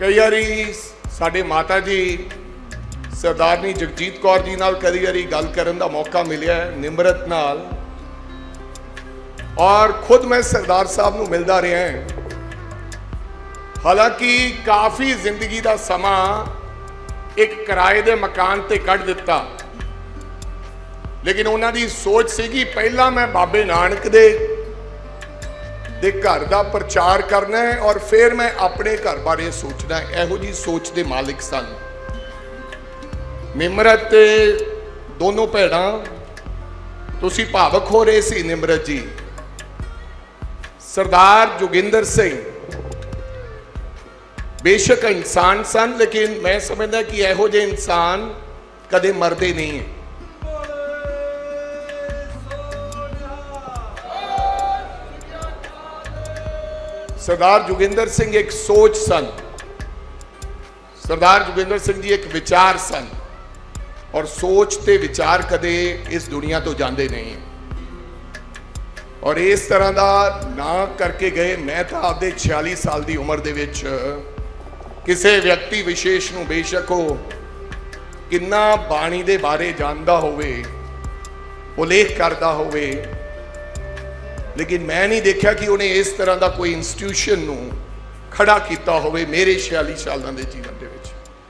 ਕਈ ਵਾਰੀ ਸਾਡੇ ਮਾਤਾ ਜੀ ਸਰਦਾਰਨੀ ਜਗਜੀਤ ਕੌਰ ਜੀ ਨਾਲ ਕਈ ਵਾਰੀ ਗੱਲ ਕਰਨ ਦਾ ਮੌਕਾ ਮਿਲਿਆ ਹੈ, ਨਿਮਰਤ ਨਾਲ। ਔਰ ਖੁਦ ਮੈਂ ਸਰਦਾਰ ਸਾਹਿਬ ਨੂੰ ਮਿਲਦਾ ਰਿਹਾ ਹਾਂ। ਹਾਲਾਂਕਿ ਕਾਫੀ ਜ਼ਿੰਦਗੀ ਦਾ ਸਮਾਂ ਇੱਕ ਕਿਰਾਏ ਦੇ ਮਕਾਨ ਤੇ ਕੱਢ ਦਿੱਤਾ। ਲੇਕਿਨ ਉਹਨਾਂ ਦੀ ਸੋਚ ਸੀਗੀ ਪਹਿਲਾਂ ਮੈਂ ਬਾਬੇ ਨਾਨਕ ਦੇ ਦੇ ਘਰ ਦਾ ਪ੍ਰਚਾਰ ਕਰਨਾ ਹੈ ਔਰ ਫਿਰ ਮੈਂ ਆਪਣੇ ਘਰ ਬਾਰੇ ਸੋਚਣਾ ਹੈ। ਇਹੋ ਜੀ ਸੋਚ ਦੇ ਮਾਲਿਕ ਸਨ। ਨਿਮਰਤ ਤੇ ਦੋਨੋਂ ਭੈਣਾਂ, ਤੁਸੀਂ ਭਾਵਕ ਹੋ ਰਹੇ ਸੀ ਨਿਮਰਤ ਜੀ। ਸਰਦਾਰ ਜੋਗਿੰਦਰ ਸਿੰਘ, ਬੇਸ਼ੱਕ ਇਨਸਾਨ ਸਨ, ਲੇਕਿਨ ਮੈਂ ਸਮਝਦਾ ਕਿ ਇਹੋ ਜਿਹੇ ਇਨਸਾਨ ਕਦੇ ਮਰਦੇ ਨਹੀਂ ਹੈ। ਸਰਦਾਰ ਜੋਗਿੰਦਰ ਸਿੰਘ ਇੱਕ ਸੋਚ ਸਨ। ਸਰਦਾਰ ਜੋਗਿੰਦਰ ਸਿੰਘ ਜੀ ਇੱਕ ਵਿਚਾਰ ਸਨ। ਔਰ ਸੋਚ ਤੇ ਵਿਚਾਰ ਕਦੇ ਇਸ ਦੁਨੀਆ ਤੋਂ ਜਾਂਦੇ ਨਹੀਂ। ਔਰ ਇਸ ਤਰ੍ਹਾਂ ਦਾ ਨਾ ਕਰਕੇ ਗਏ। ਮੈਂ ਤਾਂ ਆਪਦੇ 46 ਸਾਲ ਦੀ ਉਮਰ ਦੇ ਵਿੱਚ ਕਿਸੇ ਵਿਅਕਤੀ ਵਿਸ਼ੇਸ਼ ਨੂੰ ਬੇਸ਼ੱਕ ਉਹ ਕਿੰਨਾ ਬਾਣੀ ਦੇ ਬਾਰੇ ਜਾਣਦਾ ਹੋਵੇ, ਉਲੇਖ ਕਰਦਾ ਹੋਵੇ ਲੇਕਿਨ ਮੈਂ ਨਹੀਂ ਦੇਖਿਆ ਕਿ ਉਹਨੇ ਇਸ ਤਰ੍ਹਾਂ ਦਾ ਕੋਈ ਇੰਸਟੀਟਿਊਸ਼ਨ ਨੂੰ ਖੜਾ ਕੀਤਾ ਹੋਵੇ ਮੇਰੇ 46 ਸਾਲਾਂ ਦੇ ਜੀਵਨ ਦੇ ਵਿੱਚ।